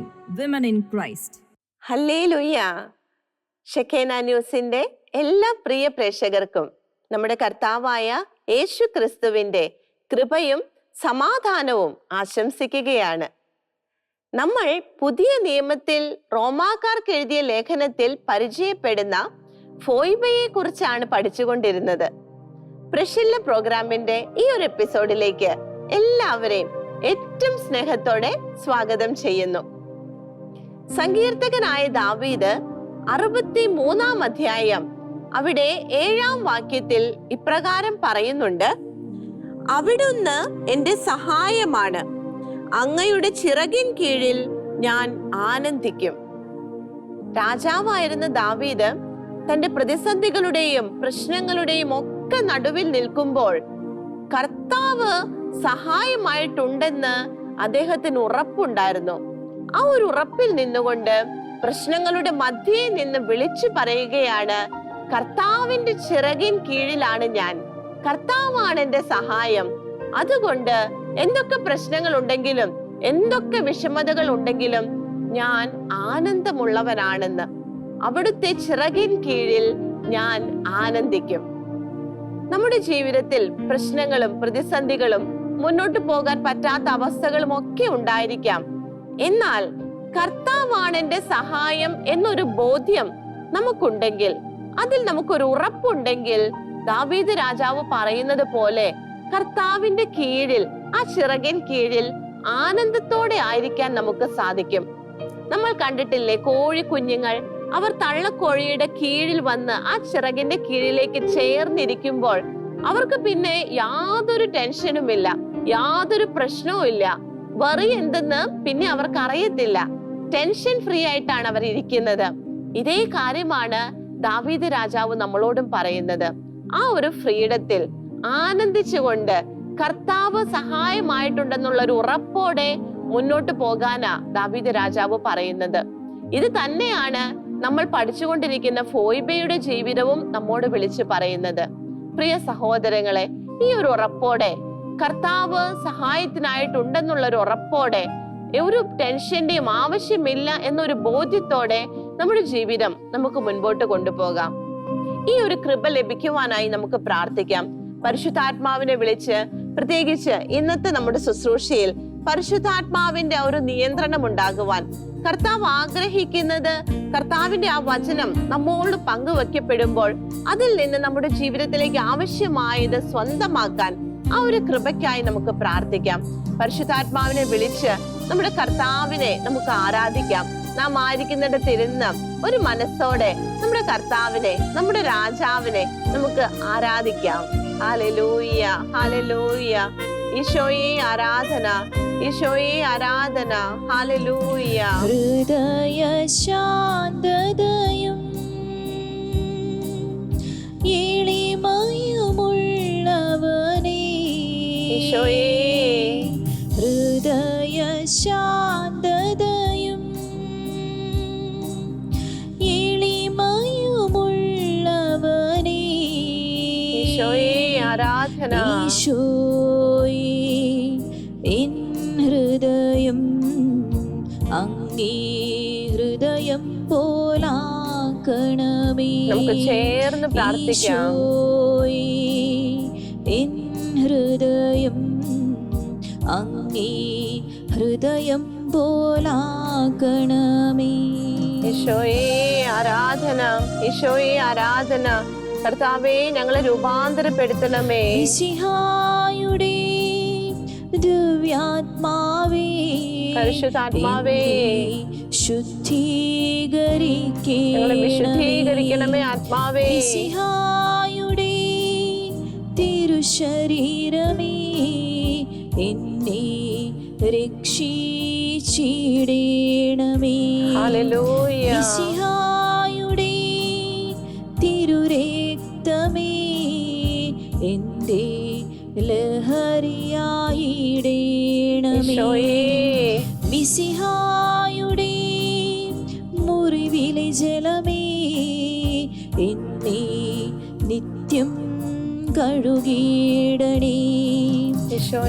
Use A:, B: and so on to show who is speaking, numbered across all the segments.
A: women in Christ.
B: Hallelujah. Shekinah ന്യൂസിന്റെ എല്ലാ പ്രിയ പ്രേക്ഷകർക്കും നമ്മുടെ കർത്താവായ യേശു ക്രിസ്തുവിന്റെ കൃപയും സമാധാനവും ആശംസിക്കുകയാണ്. നമ്മൾ പുതിയ നിയമത്തിൽ റോമാക്കാർക്ക് എഴുതിയ ലേഖനത്തിൽ പരിചയപ്പെടുന്ന ഫോയ്ബയെ കുറിച്ചാണ് പഠിച്ചുകൊണ്ടിരുന്നത്. പ്രഷില്ല പ്രോഗ്രാമിന്റെ ഈ ഒരു എപ്പിസോഡിലേക്ക് എല്ലാവരെയും ഏറ്റവും സ്നേഹത്തോടെ സ്വാഗതം ചെയ്യുന്നു. സങ്കീർത്തകനായ ദാവീദ് അറുപത്തി മൂന്നാം അധ്യായം അവിടെ ഏഴാം വാക്യത്തിൽ ഇപ്രകാരം പറയുന്നുണ്ട്. അവിടുന്ന് എന്റെ സഹായമാണ്. അങ്ങയുടെ ചിറകിൻ കീഴിൽ ഞാൻ ആനന്ദിക്കും. രാജാവായിരുന്ന ദാവീദ് തന്റെ പ്രതിസന്ധികളുടെയും പ്രശ്നങ്ങളുടെയും ഒക്കെ നടുവിൽ നിൽക്കുമ്പോൾ കർത്താവ് സഹായമായിട്ടുണ്ടെന്ന് അദ്ദേഹത്തിന് ഉറപ്പുണ്ടായിരുന്നു. ആ ഒരു ഉറപ്പിൽ നിന്നുകൊണ്ട് പ്രശ്നങ്ങളുടെ മധ്യേ നിന്ന് വിളിച്ചു പറയുകയാണ് കർത്താവിന്റെ ചിറകിൻ കീഴിലാണ് ഞാൻ. കർത്താവാണ് എന്റെ സഹായം. അതുകൊണ്ട് എന്തൊക്കെ പ്രശ്നങ്ങൾ ഉണ്ടെങ്കിലും എന്തൊക്കെ വിഷമതകൾ ഉണ്ടെങ്കിലും ഞാൻ ആനന്ദമുള്ളവനാണെന്ന്. അവിടുത്തെ ചിറകിൻ കീഴിൽ ഞാൻ ആനന്ദിക്കും. നമ്മുടെ ജീവിതത്തിൽ പ്രശ്നങ്ങളും പ്രതിസന്ധികളും മുന്നോട്ട് പോകാൻ പറ്റാത്ത അവസ്ഥകളും ഒക്കെ ഉണ്ടായിരിക്കാം. എന്നാൽ കർത്താവാണ് എന്റെ സഹായം എന്നൊരു ബോധ്യം നമുക്കുണ്ടെങ്കിൽ അതിൽ നമുക്കൊരു ഉറപ്പുണ്ടെങ്കിൽ ദാവീദ് രാജാവ് പറയുന്നത് പോലെ കർത്താവിന്റെ കീഴിൽ ആ ചിറകിൻ കീഴിൽ ആനന്ദത്തോടെ ആയിരിക്കാൻ നമുക്ക് സാധിക്കും. നമ്മൾ കണ്ടിട്ടില്ലേ കോഴി കുഞ്ഞുങ്ങൾ അവർ തള്ളക്കോഴിയുടെ കീഴിൽ വന്ന് ആ ചിറകിന്റെ കീഴിലേക്ക് ചേർന്നിരിക്കുമ്പോൾ അവർക്ക് പിന്നെ യാതൊരു ടെൻഷനുമില്ല യാതൊരു പ്രശ്നവും ഇല്ല വെറി എന്തെന്ന് പിന്നെ അവർക്ക് അറിയത്തില്ല. ടെൻഷൻ ഫ്രീ ആയിട്ടാണ് അവർ ഇരിക്കുന്നത്. ഇതേ കാര്യമാണ് ദാവീദ് രാജാവ് നമ്മളോടും പറയുന്നത്. ആ ഒരു ഫ്രീഡത്തിൽ ആനന്ദിച്ചുകൊണ്ട് കർത്താവ് സഹായമായിട്ടുണ്ടെന്നുള്ള ഒരു ഉറപ്പോടെ മുന്നോട്ട് പോകാനാ ദാവീദ് രാജാവ് പറയുന്നത്. ഇത് തന്നെയാണ് നമ്മൾ പഠിച്ചുകൊണ്ടിരിക്കുന്ന ഫോയിബയുടെ ജീവിതവും നമ്മോട് വിളിച്ചു പറയുന്നത്. പ്രിയ സഹോദരങ്ങളെ ഈ ഒരു ഉറപ്പോടെ കർത്താവ് സഹായത്തിനായിട്ടുണ്ടെന്നുള്ള ഒരു ഉറപ്പോടെ ഒരു ടെൻഷന്റെയും ആവശ്യമില്ല എന്നൊരു ബോധ്യത്തോടെ നമ്മുടെ ജീവിതം നമുക്ക് മുൻപോട്ട് കൊണ്ടുപോകാം. ഈ ഒരു കൃപ ലഭിക്കുവാനായി നമുക്ക് പ്രാർത്ഥിക്കാം. പരിശുദ്ധാത്മാവിനെ വിളിച്ച് പ്രത്യേകിച്ച് ഇന്നത്തെ നമ്മുടെ ശുശ്രൂഷയിൽ പരിശുദ്ധാത്മാവിന്റെ ഒരു നിയന്ത്രണം ഉണ്ടാകുവാൻ കർത്താവ് ആഗ്രഹിക്കുന്നത് കർത്താവിന്റെ ആ വചനം നമ്മോട് പങ്കുവെക്കപ്പെടുമ്പോൾ അതിൽ നിന്ന് നമ്മുടെ ജീവിതത്തിലേക്ക് ആവശ്യമായത് സ്വന്തമാക്കാൻ ആ ഒരു കൃപയ്ക്കായി നമുക്ക് പ്രാർത്ഥിക്കാം. പരിശുദ്ധാത്മാവിനെ വിളിച്ച് നമ്മുടെ കർത്താവിനെ നമുക്ക് ആരാധിക്കാം. നാം ആയിരിക്കുന്നിടത്തിരുന്ന് ഒരു മനസ്സോടെ നമ്മുടെ കർത്താവിനെ നമ്മുടെ രാജാവിനെ നമുക്ക് ആരാധിക്കാം. ഹാലലൂയ ഹാലലൂയ ഈശോയെ ആരാധന ഈശോയെ ആരാധന. ഹാലലൂയ
C: ഹൃദയ ശാന്തതയും
B: ഈശോയേ
C: എൻ ഹൃദയം അങ്ങേ ഹൃദയം പോലാക്കണമേ.
B: നമുക്ക് ചേർന്ന് പ്രാർത്ഥിക്കാം.
C: എൻ ഹൃദയം അങ്ങേ ഹൃദയം പോലാക്കണമേ.
B: ഈശോയെ ആരാധന. ഈശോയെ ആരാധന. കർത്താവെ ഞങ്ങളെ രൂപാന്തരപ്പെടുത്തണമേ.
C: മിശിഹായുടെ ദിവ്യാത്മാവേ
B: പരിശുദ്ധാത്മാവേ.
C: ശുദ്ധീകരിക്കണമേ.
B: വിശുദ്ധീകരിക്കണമേ ആത്മാവേ.
C: മിശിഹായുടെ തിരുശരീരമേ എന്നെ രക്ഷിച്ചിടേണമേ.
B: ഹല്ലേലൂയ.
C: മിശിഹായുടെ മിസിഹായുടെ മുറിവിലെ ജലമേ എന്നെ നിത്യം കഴുകിയിടണേ.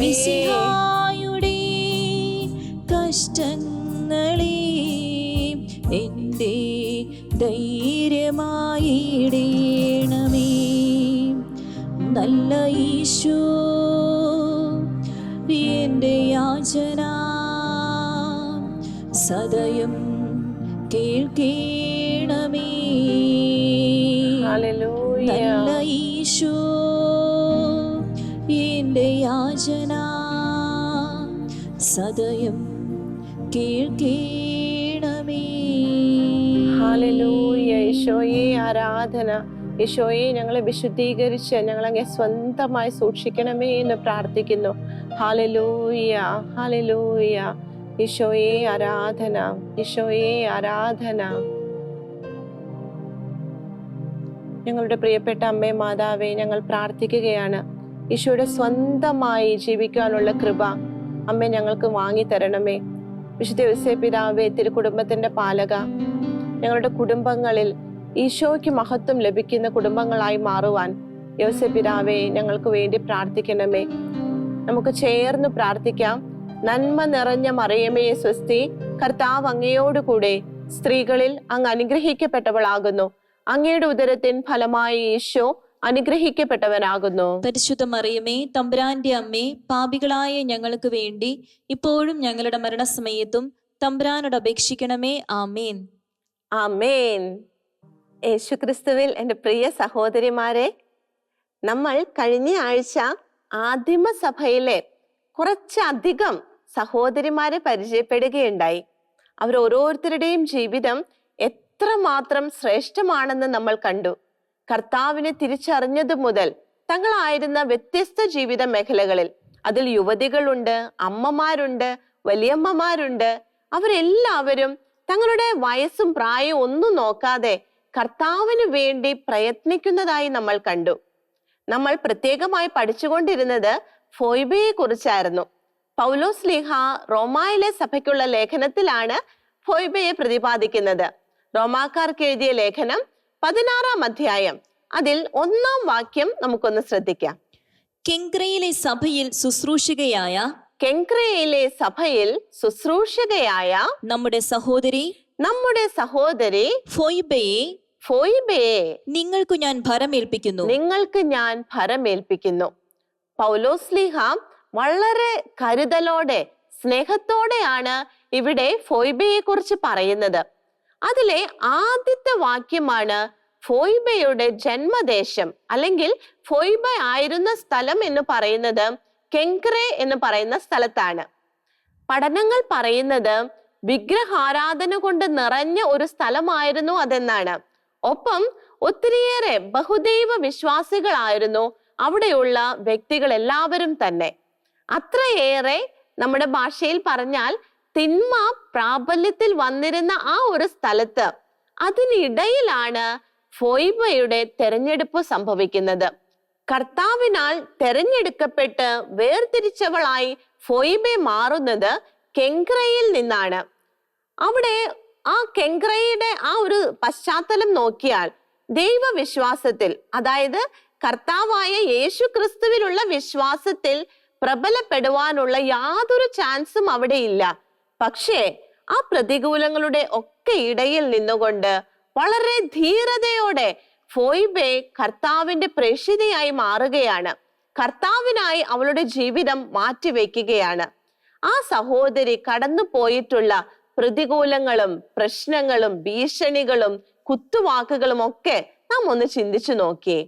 C: മിസിഹായുടെ കഷ്ടങ്ങളെ എന്റെ ധൈര്യമായിടേണമേ നല്ല ഈശോ യാചന സദയം കേൾക്കേണമേ നല്ല ഈശോ എന്റെ യാചന. സദയം കേൾക്കേണമേ
B: ഈശോയെ ആരാധന. ഈശോയെ ഞങ്ങളെ വിശുദ്ധീകരിച്ച് ഞങ്ങളങ്ങെ സ്വന്തമായി സൂക്ഷിക്കണമേ എന്ന് പ്രാർത്ഥിക്കുന്നു. ഹാലലൂയ ഹാലലൂയ ഈശോയെ ആരാധന ഈശോയെ ആരാധന. ഞങ്ങളുടെ പ്രിയപ്പെട്ട അമ്മേ മാതാവേ ഞങ്ങൾ പ്രാർത്ഥിക്കുകയാണ്. ഈശോയുടെ സ്വന്തമായി ജീവിക്കാനുള്ള കൃപ അമ്മ ഞങ്ങൾക്ക് വാങ്ങി തരണമേ വിശുദ്ധ ദിവസേ പിതാവേ തിരുക്കുടുംബത്തിന്റെ പാലക ഞങ്ങളുടെ കുടുംബങ്ങളിൽ ഈശോയ്ക്ക് മഹത്വം ലഭിക്കുന്ന കുടുംബങ്ങളായി മാറുവാൻ യോസെ പിതാവേ ഞങ്ങൾക്ക് വേണ്ടി പ്രാർത്ഥിക്കണമേ. നമുക്ക് ചേർന്ന് പ്രാർത്ഥിക്കാം. നന്മ നിറഞ്ഞ മറിയമേ സ്വസ്തി കർത്താവ് അങ്ങയോടുകൂടെ സ്ത്രീകളിൽ അങ്ങ് അനുഗ്രഹിക്കപ്പെട്ടവളാകുന്നു. അങ്ങയുടെ ഉദരത്തിൻ ഫലമായി ഈശോ അനുഗ്രഹിക്കപ്പെട്ടവനാകുന്നു.
C: പരിശുദ്ധ മറിയമേ തമ്പുരാന്റെ അമ്മേ പാപികളായ ഞങ്ങൾക്ക് വേണ്ടി ഇപ്പോഴും ഞങ്ങളുടെ മരണസമയത്തും തമ്പുരാനോട് അപേക്ഷിക്കണമേ. ആമേൻ.
B: ആമേൻ. യേശുക്രിസ്തുവിൽ എന്റെ പ്രിയ സഹോദരിമാരെ നമ്മൾ കഴിഞ്ഞ ആഴ്ച ആദിമ സഭയിലെ കുറച്ചധികം സഹോദരിമാരെ പരിചയപ്പെടുകയുണ്ടായി. അവർ ഓരോരുത്തരുടെയും ജീവിതം എത്രമാത്രം ശ്രേഷ്ഠമാണെന്ന് നമ്മൾ കണ്ടു. കർത്താവിനെ തിരിച്ചറിഞ്ഞതു മുതൽ തങ്ങളായിരുന്ന വ്യത്യസ്ത ജീവിത മേഖലകളിൽ. അതിൽ യുവതികളുണ്ട് അമ്മമാരുണ്ട് വലിയമ്മമാരുണ്ട്. അവരെല്ലാവരും തങ്ങളുടെ വയസ്സും പ്രായവും ഒന്നും നോക്കാതെ കർത്താവിന് വേണ്ടി പ്രയത്നിക്കുന്നതായി നമ്മൾ കണ്ടു. നമ്മൾ പ്രത്യേകമായി പഠിച്ചുകൊണ്ടിരുന്നത് ഫോയ്ബയെ കുറിച്ചായിരുന്നു. പൗലോസ് ലീഹ റോമായിലെ സഭയ്ക്കുള്ള ലേഖനത്തിലാണ് ഫോയ്ബയെ പ്രതിപാദിക്കുന്നത്. റോമാക്കാർക്ക് എഴുതിയ ലേഖനം പതിനാറാം അധ്യായം. അതിൽ ഒന്നാം വാക്യം നമുക്കൊന്ന് ശ്രദ്ധിക്കാം.
C: കെങ്ക്രയിലെ സഭയിൽ ശുശ്രൂഷികയായ
B: കെങ്ക്രയിലെ സഭയിൽ ശുശ്രൂഷകയായ
C: നമ്മുടെ സഹോദരി
B: നമ്മുടെ സഹോദരി
C: ഫൊയ്ബയെ നിങ്ങൾക്കു ഞാൻ ഭരമേൽപ്പിക്കുന്നു.
B: നിങ്ങൾക്ക് ഞാൻ ഭരമേൽപ്പിക്കുന്നു. പൗലോസ്ലിഹ വളരെ കരുതലോടെ സ്നേഹത്തോടെയാണ് ഇവിടെ ഫോയിബയെ കുറിച്ച് പറയുന്നത്. അതിലെ ആദ്യത്തെ വാക്യമാണ് ഫോയിബയുടെ ജന്മദേശം അല്ലെങ്കിൽ ഫോയിബ ആയിരുന്ന സ്ഥലം എന്ന് പറയുന്നത് കെങ്ക്രേ എന്ന് പറയുന്ന സ്ഥലത്താണ്. പഠനങ്ങൾ പറയുന്നത് വിഗ്രഹാരാധന കൊണ്ട് നിറഞ്ഞ ഒരു സ്ഥലമായിരുന്നു അതെന്നാണ്. ഒപ്പം ഒത്തിരിയേറെ ബഹുദൈവ വിശ്വാസികളായിരുന്നു അവിടെയുള്ള വ്യക്തികൾ എല്ലാവരും തന്നെ. അത്രയേറെ നമ്മുടെ ഭാഷയിൽ പറഞ്ഞാൽ തിന്മ പ്രാബല്യത്തിൽ വന്നിരുന്ന ആ ഒരു സ്ഥലത്ത് അതിനിടയിലാണ് ഫോയിബയുടെ തെരഞ്ഞെടുപ്പ് സംഭവിക്കുന്നത്. കർത്താവിനാൽ തെരഞ്ഞെടുക്കപ്പെട്ട് വേർതിരിച്ചവളായി ഫോയിബെ മാറുന്നത് കെങ്ക്രയിൽ നിന്നാണ്. അവിടെ ആ കെങ്ക്രയുടെ ആ ഒരു പശ്ചാത്തലം നോക്കിയാൽ ദൈവവിശ്വാസത്തിൽ അതായത് കർത്താവായ യേശു ക്രിസ്തുവിലുള്ള വിശ്വാസത്തിൽ പ്രബലപ്പെടുവാനുള്ള യാതൊരു ചാൻസും അവിടെ ഇല്ല. പക്ഷേ ആ പ്രതികൂലങ്ങളുടെ ഒക്കെ ഇടയിൽ നിന്നുകൊണ്ട് വളരെ ധീരതയോടെ ഫോയിബെ കർത്താവിന്റെ പ്രേക്ഷിതയായി മാറുകയാണ്. കർത്താവിനായി അവളുടെ ജീവിതം മാറ്റിവെക്കുകയാണ്. ആ സഹോദരി കടന്നു പോയിട്ടുള്ള പ്രതികൂലങ്ങളും പ്രശ്നങ്ങളും ഭീഷണികളും കുത്തുവാക്കുകളും ഒക്കെ നാം ഒന്ന് ചിന്തിച്ചു നോക്കി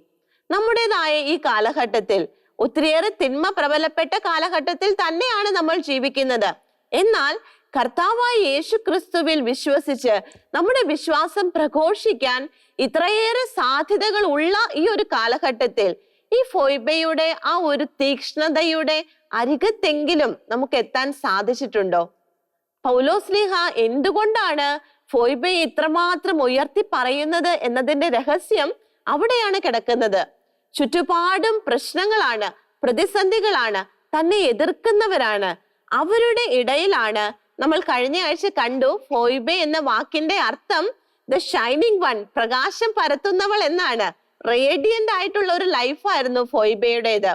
B: നമ്മുടേതായ ഈ കാലഘട്ടത്തിൽ ഒത്തിരിയേറെ തിന്മ പ്രബലപ്പെട്ട കാലഘട്ടത്തിൽ തന്നെയാണ് നമ്മൾ ജീവിക്കുന്നത്. എന്നാൽ കർത്താവായ യേശു ക്രിസ്തുവിൽ വിശ്വസിച്ച് നമ്മുടെ വിശ്വാസം പ്രഘോഷിക്കാൻ ഇത്രയേറെ സാധ്യതകൾ ഉള്ള ഈ ഒരു കാലഘട്ടത്തിൽ ഈ ഫോയ്ബയുടെ ആ ഒരു തീക്ഷ്ണതയുടെ അരികത്തെങ്കിലും നമുക്ക് എത്താൻ സാധിച്ചിട്ടുണ്ടോ? പൗലോസ്ലിഹ എന്തുകൊണ്ടാണ് ഫോയ്ബയെ ഇത്രമാത്രം ഉയർത്തി പറയുന്നത് എന്നതിന്റെ രഹസ്യം അവിടെയാണ് കിടക്കുന്നത്. ചുറ്റുപാടും പ്രശ്നങ്ങളാണ് പ്രതിസന്ധികളാണ് തന്നെ എതിർക്കുന്നവരാണ്. അവരുടെ ഇടയിലാണ് നമ്മൾ കഴിഞ്ഞ ആഴ്ച കണ്ടു ഫോയ്ബെ എന്ന വാക്കിന്റെ അർത്ഥം ദ ഷൈനിങ് വൺ പ്രകാശം പരത്തുന്നവൾ എന്നാണ്. റേഡിയന്റ് ആയിട്ടുള്ള ഒരു ലൈഫായിരുന്നു ഫോയ്ബയുടേത്.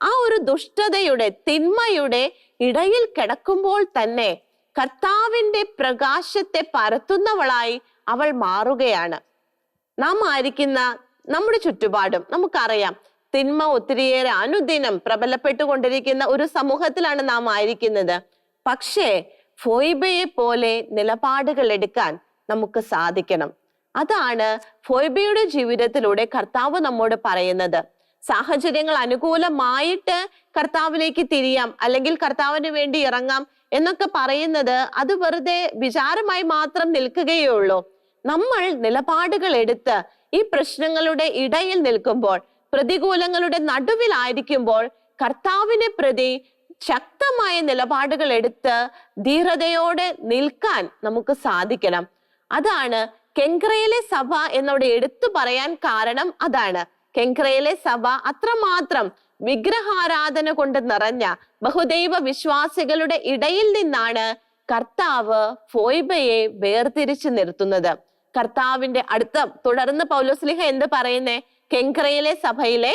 B: ആ ഒരു ദുഷ്ടതയുടെ തിന്മയുടെ ഇടയിൽ കിടക്കുമ്പോൾ തന്നെ കർത്താവിന്റെ പ്രകാശത്തെ പരത്തുന്നവളായി അവൾ മാറുകയാണ്. നാം ആയിരിക്കുന്ന നമ്മുടെ ചുറ്റുപാടും നമുക്കറിയാം തിന്മ ഒത്തിരിയേറെ അനുദിനം പ്രബലപ്പെട്ടുകൊണ്ടിരിക്കുന്ന ഒരു സമൂഹത്തിലാണ് നാം ആയിരിക്കുന്നത്. പക്ഷേ ഫോയിബയെ പോലെ നിലപാടുകൾ എടുക്കാൻ നമുക്ക് സാധിക്കണം. അതാണ് ഫോയിബയുടെ ജീവിതത്തിലൂടെ കർത്താവ് നമ്മോട് പറയുന്നത്. സാഹചര്യങ്ങൾ അനുകൂലമായിട്ട് കർത്താവിലേക്ക് തിരിയാം അല്ലെങ്കിൽ കർത്താവിന് വേണ്ടി ഇറങ്ങാം എന്നൊക്കെ പറയുന്നത് അത് വെറുതെ വിചാരമായി മാത്രം നിൽക്കുകയേ ഉള്ളൂ നമ്മൾ നിലപാടുകൾ എടുത്ത് ഈ പ്രശ്നങ്ങളുടെ ഇടയിൽ നിൽക്കുമ്പോൾ പ്രതികൂലങ്ങളുടെ നടുവിലായിരിക്കുമ്പോൾ കർത്താവിനെ പ്രതി ശക്തമായ നിലപാടുകൾ എടുത്ത് ധീരതയോടെ നിൽക്കാൻ നമുക്ക് സാധിക്കണം. അതാണ് കെങ്ക്രയിലെ സഭ എന്നോട് എടുത്തു പറയാൻ കാരണം അതാണ്. കെങ്ക്രയിലെ സഭ അത്രമാത്രം വിഗ്രഹാരാധന കൊണ്ട് നിറഞ്ഞ ബഹുദൈവ വിശ്വാസികളുടെ ഇടയിൽ നിന്നാണ് കർത്താവ് ഫോയ്ബയെ വേർതിരിച്ചു നിർത്തുന്നത്. കർത്താവിന്റെ അടുത്ത തുടർന്ന് പൗലോസ്ലിഹ എന്ത് പറയുന്നേ? കെങ്ക്രയിലെ സഭയിലെ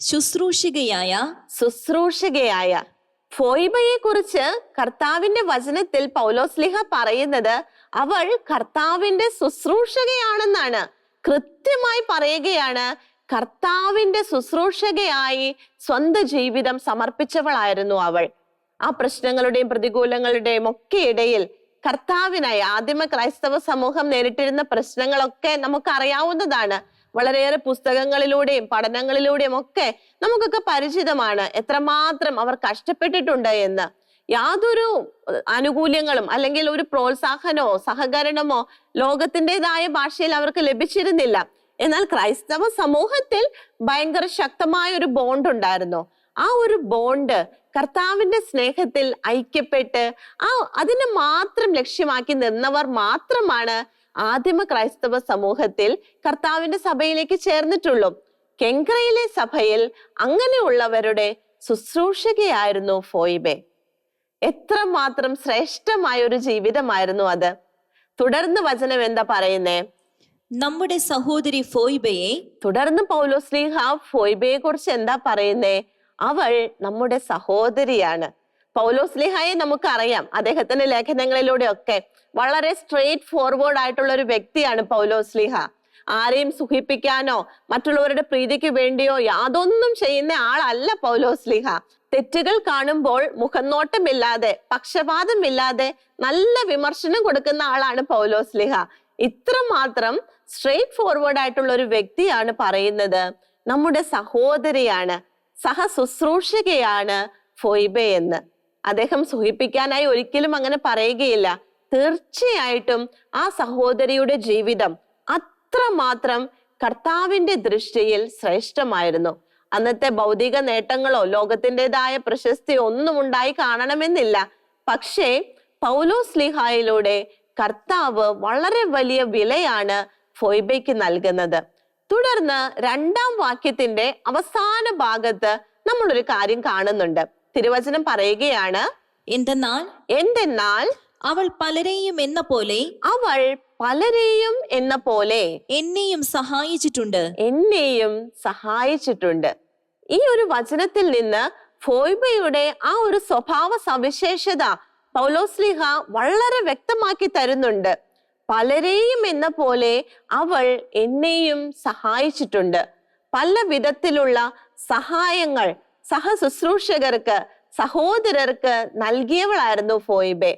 C: ശുശ്രൂഷികയായ
B: ശുശ്രൂഷികയായ ഫോയ്ബയെ കുറിച്ച് കർത്താവിന്റെ വചനത്തിൽ പൗലോസ്ലിഹ പറയുന്നത് അവൾ കർത്താവിന്റെ ശുശ്രൂഷകയാണെന്നാണ്. കൃത്യമായി പറയുകയാണ് കർത്താവിന്റെ ശുശ്രൂഷകയായി സ്വന്തം ജീവിതം സമർപ്പിച്ചവളായിരുന്നു അവൾ. ആ പ്രശ്നങ്ങളുടെയും പ്രതികൂലങ്ങളുടെയും ഒക്കെ ഇടയിൽ കർത്താവിനായി ആദിമ ക്രൈസ്തവ സമൂഹം നേരിട്ടിരുന്ന പ്രശ്നങ്ങളൊക്കെ നമുക്ക് അറിയാവുന്നതാണ് വളരെയേറെ പുസ്തകങ്ങളിലൂടെയും പഠനങ്ങളിലൂടെയും ഒക്കെ നമുക്കൊക്കെ പരിചിതമാണ് എത്രമാത്രം അവർ കഷ്ടപ്പെട്ടിട്ടുണ്ട് എന്ന്. യാതൊരു ആനുകൂല്യങ്ങളും അല്ലെങ്കിൽ ഒരു പ്രോത്സാഹനമോ സഹകരണമോ ലോകത്തിന്റെതായ ഭാഷയിൽ അവർക്ക് ലഭിച്ചിരുന്നില്ല. എന്നാൽ ക്രൈസ്തവ സമൂഹത്തിൽ ഭയങ്കര ശക്തമായ ഒരു ബോണ്ട് ഉണ്ടായിരുന്നു. ആ ഒരു ബോണ്ട് കർത്താവിന്റെ സ്നേഹത്തിൽ ഐക്യപ്പെട്ട് ആ അതിനെ മാത്രം ലക്ഷ്യമാക്കി നിന്നവർ മാത്രമാണ് ആദിമ ക്രൈസ്തവ സമൂഹത്തിൽ കർത്താവിന്റെ സഭയിലേക്ക് ചേർന്നിട്ടുള്ളൂ. കെങ്ക്രയിലെ സഭയിൽ അങ്ങനെയുള്ളവരുടെ ശുശ്രൂഷകയായിരുന്നു ഫോയിബെ. എത്ര മാത്രം ശ്രേഷ്ഠമായ ഒരു ജീവിതമായിരുന്നു അത്. തുടർന്ന് വചനം എന്താ പറയുന്നേ?
C: നമ്മുടെ സഹോദരി ഫോയിബയെ
B: തുടർന്ന് പൗലോസ്ലീഹ ഫോയിബയെ കുറിച്ച് എന്താ പറയുന്നേ? അവൾ നമ്മുടെ സഹോദരിയാണ്. പൗലോസ്ലിഹയെ നമുക്കറിയാം. അദ്ദേഹത്തിന്റെ ലേഖനങ്ങളിലൂടെ ഒക്കെ വളരെ സ്ട്രെയിറ്റ് ഫോർവേഡ് ആയിട്ടുള്ള ഒരു വ്യക്തിയാണ് പൗലോസ്ലിഹ ആരെയും സുഖിപ്പിക്കാനോ മറ്റുള്ളവരുടെ പ്രീതിക്ക് വേണ്ടിയോ യാതൊന്നും ചെയ്യുന്ന ആളല്ല പൗലോസ്ലിഹ തെറ്റുകൾ കാണുമ്പോൾ മുഖനോട്ടമില്ലാതെ പക്ഷപാതമില്ലാതെ നല്ല വിമർശനം കൊടുക്കുന്ന ആളാണ് പൗലോസ്ലിഹ ഇത്രമാത്രം സ്ട്രെയിറ്റ് ഫോർവേഡ് ആയിട്ടുള്ള ഒരു വ്യക്തിയാണ് പറയുന്നത്. നമ്മുടെ സഹോദരിയാണ് സഹ ശുശ്രൂഷകയാണ് ഫൊയ്ബെ എന്ന്. അദ്ദേഹം സുഖിപ്പിക്കാനായി ഒരിക്കലും അങ്ങനെ പറയുകയില്ല. തീർച്ചയായിട്ടും ആ സഹോദരിയുടെ ജീവിതം അത്രമാത്രം കർത്താവിന്റെ ദൃഷ്ടിയിൽ ശ്രേഷ്ഠമായിരുന്നു. അന്നത്തെ ഭൗതിക നേട്ടങ്ങളോ ലോകത്തിന്റെതായ പ്രശസ്തിയോ ഒന്നും ഉണ്ടായി കാണണമെന്നില്ല. പക്ഷേ പൗലോസ് ലിഹായിലൂടെ കർത്താവ് വളരെ വലിയ വിലയാണ് ഫൊയ്ബയ്ക്ക് നൽകുന്നത്. തുടർന്ന് രണ്ടാം വാക്യത്തിന്റെ അവസാന ഭാഗത്ത് നമ്മൾ ഒരു കാര്യം കാണുന്നുണ്ട്. തിരുവചനം പറയുകയാണ്
C: എന്തെന്നാൽ
B: എന്തെന്നാൽ
C: അവൾ പലരെയും എന്ന പോലെ
B: അവൾ പലരെയും എന്ന പോലെ
C: എന്നെയും സഹായിച്ചിട്ടുണ്ട്.
B: എന്നെയും സഹായിച്ചിട്ടുണ്ട്. ഈ ഒരു വചനത്തിൽ നിന്ന് ഫോയ്ബയുടെ ആ ഒരു സ്വഭാവ സവിശേഷത പൗലോസ്ലിഹ വളരെ വ്യക്തമാക്കി തരുന്നുണ്ട്. പലരെയും എന്ന പോലെ അവൾ എന്നെയും സഹായിച്ചിട്ടുണ്ട്. പല വിധത്തിലുള്ള സഹായങ്ങൾ സഹശുശ്രൂഷകർക്ക് സഹോദരർക്ക് നൽകിയവളായിരുന്നു ഫോയിബെ.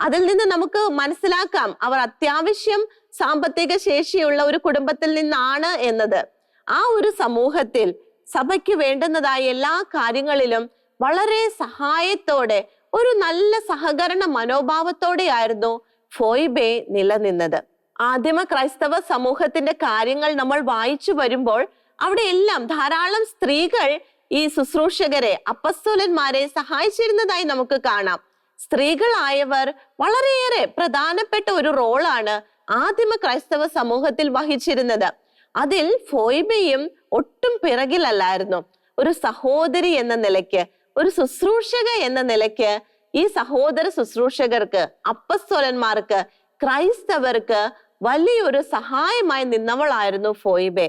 B: അതിൽ നിന്ന് നമുക്ക് മനസ്സിലാക്കാം അവർ അത്യാവശ്യം സാമ്പത്തിക ശേഷിയുള്ള ഒരു കുടുംബത്തിൽ നിന്നാണ് എന്നത്. ആ ഒരു സമൂഹത്തിൽ സഭയ്ക്ക് വേണ്ടുന്നതായ എല്ലാ കാര്യങ്ങളിലും വളരെ സഹായത്തോടെ ഒരു നല്ല സഹകരണ മനോഭാവത്തോടെയായിരുന്നു ഫോയിബെ നിലനിന്നത്. ആദിമ ക്രൈസ്തവ സമൂഹത്തിന്റെ കാര്യങ്ങൾ നമ്മൾ വായിച്ചു വരുമ്പോൾ അവിടെ എല്ലാം ധാരാളം സ്ത്രീകൾ ഈ ശുശ്രൂഷകരെ അപ്പസ്തോലന്മാരെ സഹായിച്ചിരുന്നതായി നമുക്ക് കാണാം. സ്ത്രീകളായവർ വളരെയേറെ പ്രധാനപ്പെട്ട ഒരു റോളാണ് ആദിമ ക്രൈസ്തവ സമൂഹത്തിൽ വഹിച്ചിരുന്നത്. അതിൽ ഫോയിബയും ഒട്ടും പിറകിലല്ലായിരുന്നു. ഒരു സഹോദരി എന്ന നിലയ്ക്ക് ഒരു ശുശ്രൂഷക എന്ന നിലയ്ക്ക് ഈ സഹോദര ശുശ്രൂഷകർക്ക് അപ്പസ്തോലന്മാർക്ക് ക്രൈസ്തവർക്ക് വലിയൊരു സഹായമായി നിന്നവളായിരുന്നു ഫോയിബെ.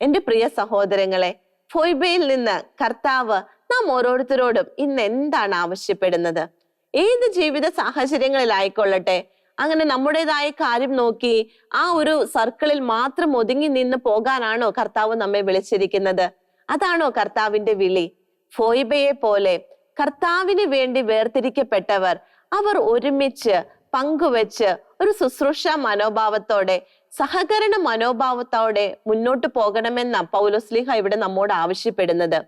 B: എന്റെ പ്രിയ സഹോദരങ്ങളെ ഫോയിബയിൽ നിന്ന് കർത്താവ് നാം ഓരോരുത്തരോടും ഇന്ന് എന്താണ് ആവശ്യപ്പെടുന്നത്? ഏത് ജീവിത സാഹചര്യങ്ങളിലായിക്കൊള്ളട്ടെ അങ്ങനെ നമ്മുടേതായ കാര്യം നോക്കി ആ ഒരു സർക്കിളിൽ മാത്രം ഒതുങ്ങി നിന്ന് പോകാനാണോ കർത്താവ് നമ്മെ വിളിച്ചിരിക്കുന്നത്? അതാണോ കർത്താവിന്റെ വിളി? ഫോയിബയെ പോലെ കർത്താവിന് വേണ്ടി വേർതിരിക്കപ്പെട്ടവർ അവർ ഒരുമിച്ച് പങ്കുവെച്ച് ഒരു ശുശ്രൂഷ മനോഭാവത്തോടെ സഹകരണ മനോഭാവത്തോടെ മുന്നോട്ട് പോകണമെന്ന പൗലോസ്ലിഹ ഇവിടെ നമ്മോട് ആവശ്യപ്പെടുന്നത്.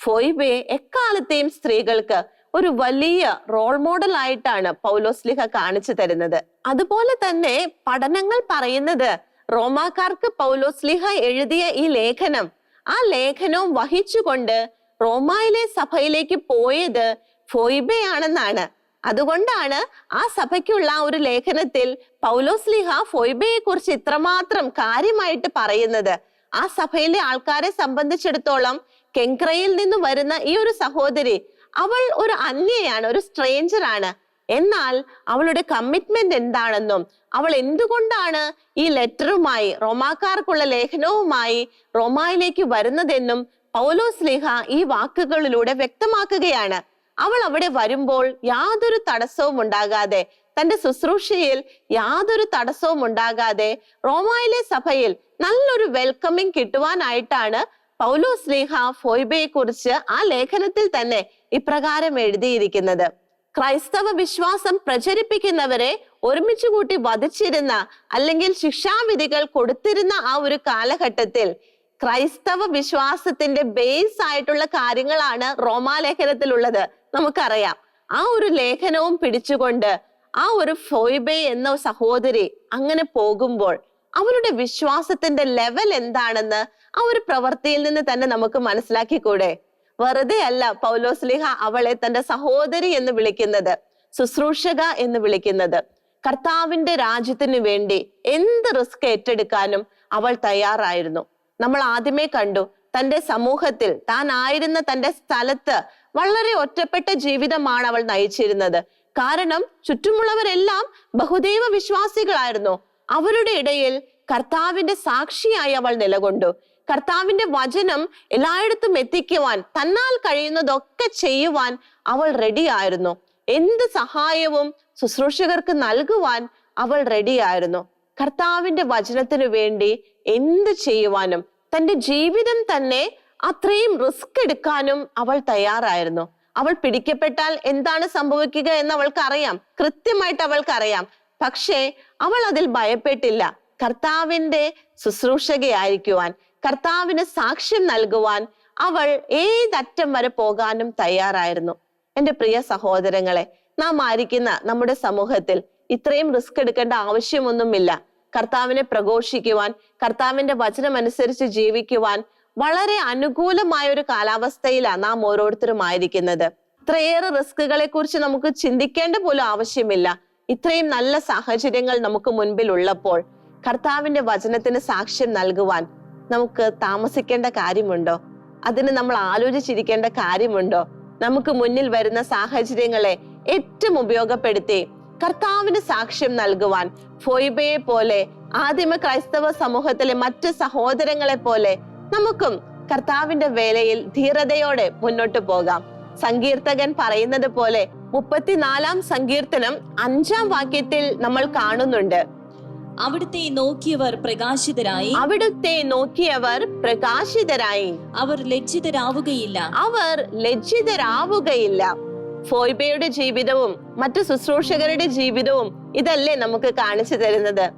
B: ഫോയിബയെ എക്കാലത്തെയും സ്ത്രീകൾക്ക് ഒരു വലിയ റോൾ മോഡൽ ആയിട്ടാണ് പൗലോസ്ലിഹ കാണിച്ചു തരുന്നത്. അതുപോലെ തന്നെ പഠനങ്ങൾ പറയുന്നത് റോമാക്കാർക്ക് പൗലോസ്ലിഹ എഴുതിയ ഈ ലേഖനം. ആ ലേഖനവും വഹിച്ചുകൊണ്ട് റോമായിലെ സഭയിലേക്ക് പോയത് ഫോയിബയാണെന്നാണ്. അതുകൊണ്ടാണ് ആ സഭയ്ക്കുള്ള ഒരു ലേഖനത്തിൽ പൗലോസ്ലിഹ ഫോയിബയെ കുറിച്ച് ഇത്രമാത്രം കാര്യമായിട്ട് പറയുന്നത്. ആ സഭയിലെ ആൾക്കാരെ സംബന്ധിച്ചിടത്തോളം കെങ്ക്രയിൽ നിന്ന് വരുന്ന ഈ ഒരു സഹോദരി അവൾ ഒരു അന്യയാണ് ഒരു സ്ട്രേഞ്ചർ ആണ് എന്നാൽ അവളുടെ കമ്മിറ്റ്മെന്റ് എന്താണെന്നും അവൾ എന്തുകൊണ്ടാണ് ഈ ലെറ്ററുമായി റോമാക്കാർക്കുള്ള ലേഖനവുമായി റോമായിലേക്ക് വരുന്നതെന്നും പൗലോസ് ലേഖ ഈ വാക്കുകളിലൂടെ വ്യക്തമാക്കുകയാണ്. അവൾ അവിടെ വരുമ്പോൾ യാതൊരു തടസ്സവും ഉണ്ടാകാതെ തന്റെ ശുശ്രൂഷയിൽ യാതൊരു തടസ്സവും ഉണ്ടാകാതെ റോമായിലെ സഭയിൽ നല്ലൊരു വെൽക്കമിങ് കിട്ടുവാനായിട്ടാണ് പൗലോ സ്നേഹ ഫോയ്ബയെ കുറിച്ച് ആ ലേഖനത്തിൽ തന്നെ ഇപ്രകാരം എഴുതിയിരിക്കുന്നത്. ക്രൈസ്തവ വിശ്വാസം പ്രചരിപ്പിക്കുന്നവരെ ഒരുമിച്ച് കൂട്ടി വധിച്ചിരുന്ന അല്ലെങ്കിൽ ശിക്ഷാവിധികൾ കൊടുത്തിരുന്ന ആ ഒരു കാലഘട്ടത്തിൽ ക്രൈസ്തവ വിശ്വാസത്തിന്റെ ബേസ് ആയിട്ടുള്ള കാര്യങ്ങളാണ് റോമാലേഖനത്തിലുള്ളത്. നമുക്കറിയാം. ആ ഒരു ലേഖനവും പിടിച്ചുകൊണ്ട് ആ ഒരു ഫോയ്ബെ എന്ന സഹോദരി അങ്ങനെ പോകുമ്പോൾ അവരുടെ വിശ്വാസത്തിന്റെ ലെവൽ എന്താണെന്ന് ആ ഒരു പ്രവൃത്തിയിൽ നിന്ന് തന്നെ നമുക്ക് മനസ്സിലാക്കിക്കൂടെ? വെറുതെ അല്ല പൗലോസ്ലിഹ അവളെ തന്റെ സഹോദരി എന്ന് വിളിക്കുന്നത് ശുശ്രൂഷക എന്ന് വിളിക്കുന്നത്. കർത്താവിന്റെ രാജ്യത്തിന് വേണ്ടി എന്ത് റിസ്ക് ഏറ്റെടുക്കാനും അവൾ തയ്യാറായിരുന്നു. നമ്മൾ ആദ്യമേ കണ്ടു തന്റെ സമൂഹത്തിൽ താൻ ആയിരുന്ന തന്റെ സ്ഥലത്ത് വളരെ ഒറ്റപ്പെട്ട ജീവിതമാണ് അവൾ നയിച്ചിരുന്നത്. കാരണം ചുറ്റുമുള്ളവരെല്ലാം ബഹുദൈവ വിശ്വാസികളായിരുന്നു. അവരുടെ ഇടയിൽ കർത്താവിന്റെ സാക്ഷിയായി അവൾ നിലകൊണ്ടു. കർത്താവിന്റെ വചനം എല്ലായിടത്തും എത്തിക്കുവാൻ തന്നാൽ കഴിയുന്നതൊക്കെ ചെയ്യുവാൻ അവൾ റെഡിയായിരുന്നു. എന്ത് സഹായവും ശുശ്രൂഷകർക്ക് നൽകുവാൻ അവൾ റെഡിയായിരുന്നു. കർത്താവിന്റെ വചനത്തിനു വേണ്ടി എന്ത് ചെയ്യുവാനും തന്റെ ജീവിതം തന്നെ അത്രയും റിസ്ക് എടുക്കാനും അവൾ തയ്യാറായിരുന്നു. അവൾ പിടിക്കപ്പെട്ടാൽ എന്താണ് സംഭവിക്കുക എന്ന് അവൾക്ക് അറിയാം കൃത്യമായിട്ട് അവൾക്കറിയാം. പക്ഷേ അവൾ അതിൽ ഭയപ്പെട്ടില്ല. കർത്താവിന്റെ ശുശ്രൂഷകയായിരിക്കുവാൻ കർത്താവിന് സാക്ഷ്യം നൽകുവാൻ അവൾ ഏതറ്റം വരെ പോകാനും തയ്യാറായിരുന്നു. എന്റെ പ്രിയ സഹോദരങ്ങളെ നാം ആയിരിക്കുന്ന നമ്മുടെ സമൂഹത്തിൽ ഇത്രയും റിസ്ക് എടുക്കേണ്ട ആവശ്യമൊന്നുമില്ല. കർത്താവിനെ പ്രഘോഷിക്കുവാൻ കർത്താവിന്റെ വചനമനുസരിച്ച് ജീവിക്കുവാൻ വളരെ അനുകൂലമായ ഒരു കാലാവസ്ഥയിലാണ് നാം ഓരോരുത്തരും ആയിരിക്കുന്നത്. ഇത്രയേറെ റിസ്കുകളെ കുറിച്ച് നമുക്ക് ചിന്തിക്കേണ്ട പോലും ആവശ്യമില്ല. ഇത്രയും നല്ല സാഹചര്യങ്ങൾ നമുക്ക് മുൻപിൽ ഉള്ളപ്പോൾ കർത്താവിന്റെ വചനത്തിന് സാക്ഷ്യം നൽകുവാൻ നമുക്ക് താമസിക്കേണ്ട കാര്യമുണ്ടോ? അതിന് നമ്മൾ ആലോചിച്ചിരിക്കേണ്ട കാര്യമുണ്ടോ? നമുക്ക് മുന്നിൽ വരുന്ന സാഹചര്യങ്ങളെ ഏറ്റവും ഉപയോഗപ്പെടുത്തി കർത്താവിന് സാക്ഷ്യം നൽകുവാൻ ഫോയിബയെ പോലെ ആദിമ ക്രൈസ്തവ സമൂഹത്തിലെ മറ്റ് സഹോദരങ്ങളെ പോലെ നമുക്കും കർത്താവിന്റെ വേലയിൽ ധീരതയോടെ മുന്നോട്ട് പോകാം. സങ്കീർത്തകൻ പറയുന്നത് പോലെ മുപ്പത്തിനാലാം സങ്കീർത്തനം അഞ്ചാം വാക്യത്തിൽ നമ്മൾ കാണുന്നുണ്ട്.
C: അവിടുത്തെ നോക്കിയവർ പ്രകാശിതരായി.
B: അവിടുത്തെ നോക്കിയവർ പ്രകാശിതരായി.
C: അവർ ലജ്ജിതരാവുകയില്ല.
B: അവർ ലജ്ജിതരാവുകയില്ല. ഫോയ്ബയുടെ ജീവിതവും മറ്റു ശുശ്രൂഷകരുടെ ജീവിതവും ഇതല്ലേ നമുക്ക് കാണിച്ചു തരുന്നത്.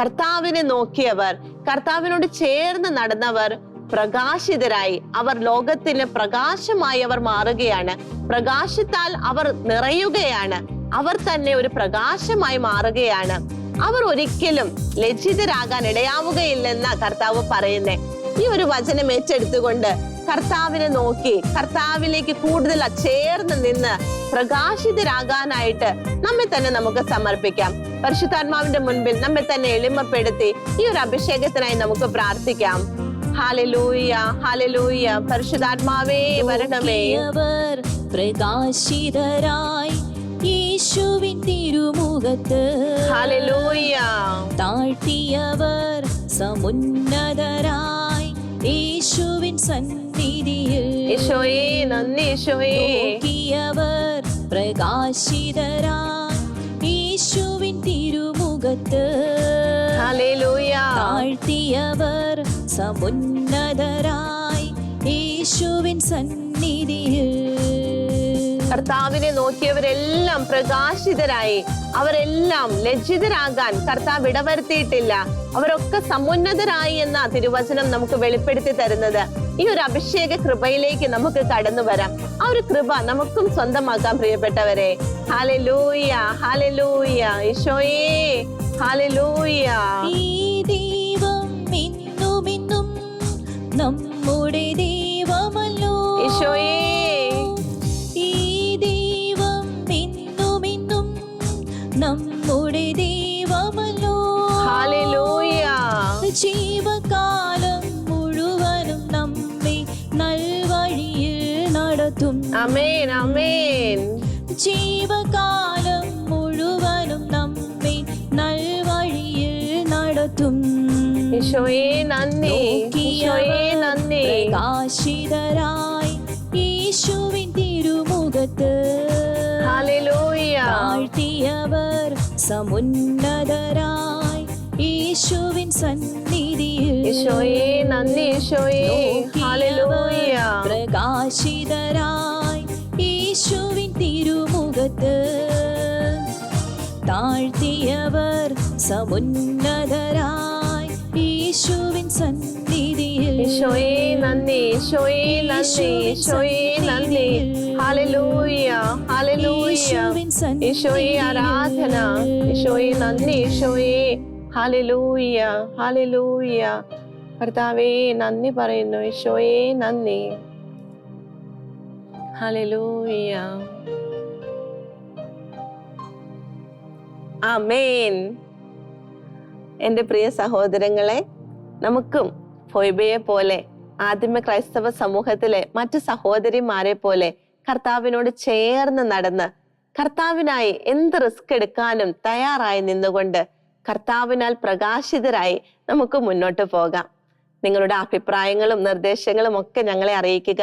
B: കർത്താവിനെ നോക്കിയവർ കർത്താവിനോട് ചേർന്ന് നടന്നവർ പ്രകാശിതരായി. അവർ ലോകത്തിന് പ്രകാശമായി അവർ മാറുകയാണ്. പ്രകാശത്താൽ അവർ നിറയുകയാണ്. അവർ തന്നെ ഒരു പ്രകാശമായി മാറുകയാണ്. അവർ ഒരിക്കലും ലജ്ജിതരാകാൻ ഇടയാവുകയില്ലെന്ന കർത്താവ് പറയുന്നേ. ഈ ഒരു വചനം ഏറ്റെടുത്തുകൊണ്ട് കർത്താവിനെ നോക്കി കർത്താവിലേക്ക് കൂടുതൽ ചേർന്ന് നിന്ന് പ്രകാശിതരാകാനായിട്ട് നമ്മെ തന്നെ നമുക്ക് സമർപ്പിക്കാം. പരിശുദ്ധാത്മാവിന്റെ മുൻപിൽ നമ്മെ തന്നെ എളിമപ്പെടുത്തി ഈ ഒരു അഭിഷേകത്തിനായി നമുക്ക് പ്രാർത്ഥിക്കാം. ഹാലലൂയ ഹാലലൂയ പരിശുദ്ധാത്മാവേ വരണമേ.
C: പ്രകാശിതരായി യേശുവിൻ തിരുമുഖത്ത്.
B: ഹാലലൂയ
C: താഴ്ത്തിയവർ സമുന്നതരായി യേശുവിൻ സന്നിധിയിൽ
B: ഈശോയെ നന്ദി ഈശോയെ.
C: നോക്കിയവർ പ്രകാശിതരായി യേശുവിൻ തിരുമുഖത്ത് താഴ്ത്തിയവർ സമുന്നതരായി. യേശുവിൻ സന്നിധിയിൽ
B: കർത്താവിനെ നോക്കിയവരെല്ലാം പ്രകാശിതരായി. അവരെല്ലാം ലജ്ജിതരാകാൻ കർത്താവ് ഇടവരുത്തിയിട്ടില്ല. അവരൊക്കെ സമുന്നതരായി എന്ന തിരുവചനം നമുക്ക് വെളിപ്പെടുത്തി തരുന്നത്. ഈ ഒരു അഭിഷേക കൃപയിലേക്ക് നമുക്ക് കടന്നു വരാം. ആ ഒരു കൃപ നമുക്കും സ്വന്തമാക്കാൻ പ്രിയപ്പെട്ടവരെ. ഹാലലൂയ ഹാലലൂയ ഈശോയേ ഹാലലൂയ
C: നമ്മുടെ ദൈവമല്ലോ.
B: ഈശോയേ.
C: പ്രകാശിതരായി യേശുവിൻ തിരുമുഖത്ത്. താഴ്ത്തിയവർ സമുന്നതരായി യേശുവിൻ സന്നിധിയിൽ. പ്രകാശിതരായി യേശുവിൻ തിരുമുഖത്ത്. താഴ്ത്തിയവർ സമുന്നതരായി യേശുവിൻ സന്നിധിയിൽ
B: ഈശോയെ നന്ദി. ഈശോയെ നന്ദി. ഈശോയെ നന്ദി. ഹല്ലേലൂയ ഹല്ലേലൂയ. ഈശോയെ ആരാധന. ഈശോയെ നന്ദി. ഈശോയെ ഹല്ലേലൂയ ഹല്ലേലൂയ. കർത്താവേ നന്ദി പറയുന്നു. ഈശോയെ നന്ദി. ഹല്ലേലൂയ. ആമേൻ. എന്റെ പ്രിയ സഹോദരങ്ങളെ നമുക്കും ഫൊയ്ബയെ പോലെ ആദിമ ക്രൈസ്തവ സമൂഹത്തിലെ മറ്റു സഹോദരിമാരെ പോലെ കർത്താവിനോട് ചേർന്ന് നടന്ന് കർത്താവിനായി എന്ത് റിസ്ക് എടുക്കാനും തയ്യാറായി നിന്നുകൊണ്ട് കർത്താവിനാൽ പ്രകാശിതരായി നമുക്ക് മുന്നോട്ട് പോകാം. നിങ്ങളുടെ അഭിപ്രായങ്ങളും നിർദ്ദേശങ്ങളും ഒക്കെ ഞങ്ങളെ അറിയിക്കുക.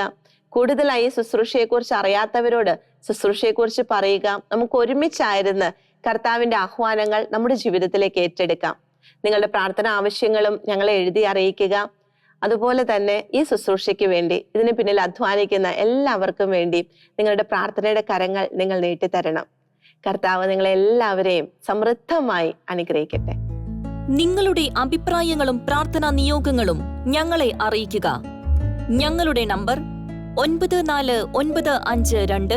B: കൂടുതലായി ശുശ്രൂഷയെക്കുറിച്ച് അറിയാത്തവരോട് ശുശ്രൂഷയെക്കുറിച്ച് പറയുക. നമുക്ക് ഒരുമിച്ചായിരുന്ന് കർത്താവിന്റെ ആഹ്വാനങ്ങൾ നമ്മുടെ ജീവിതത്തിലേക്ക് ഏറ്റെടുക്കാം. നിങ്ങളുടെ പ്രാർത്ഥന ആവശ്യങ്ങളും ഞങ്ങളെ എഴുതി അറിയിക്കുക. അതുപോലെ തന്നെ ഈ ശുശ്രൂഷയ്ക്ക് വേണ്ടി ഇതിന് പിന്നിൽ അധ്വാനിക്കുന്ന എല്ലാവർക്കും വേണ്ടി നിങ്ങളുടെ പ്രാർത്ഥനയുടെ കരങ്ങൾ നിങ്ങൾ നീട്ടിത്തരണം. കർത്താവ് നിങ്ങളെ എല്ലാവരെയും സമൃദ്ധമായി അനുഗ്രഹിക്കട്ടെ.
D: നിങ്ങളുടെ അഭിപ്രായങ്ങളും പ്രാർത്ഥനാ നിയോഗങ്ങളും ഞങ്ങളെ അറിയിക്കുക. ഞങ്ങളുടെ നമ്പർ ഒൻപത് നാല് ഒൻപത് അഞ്ച് രണ്ട്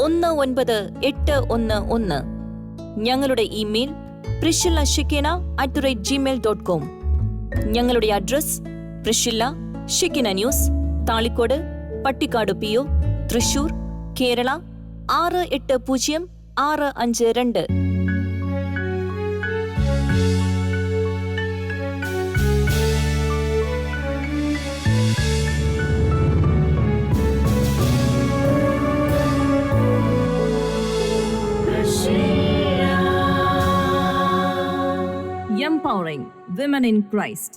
D: ഒന്ന് ഒൻപത് എട്ട് ഒന്ന് ഒന്ന്. ഞങ്ങളുടെ email Priscilla Shikkina at the rate gmail dot com ഞങ്ങളുടെ address Priscilla Shikkina news Thalikkode Pattikkad P O Thrissur Kerala ആറ് എട്ട് പൂജ്യം ആറ് അഞ്ച് രണ്ട്
A: Empowering women in Christ.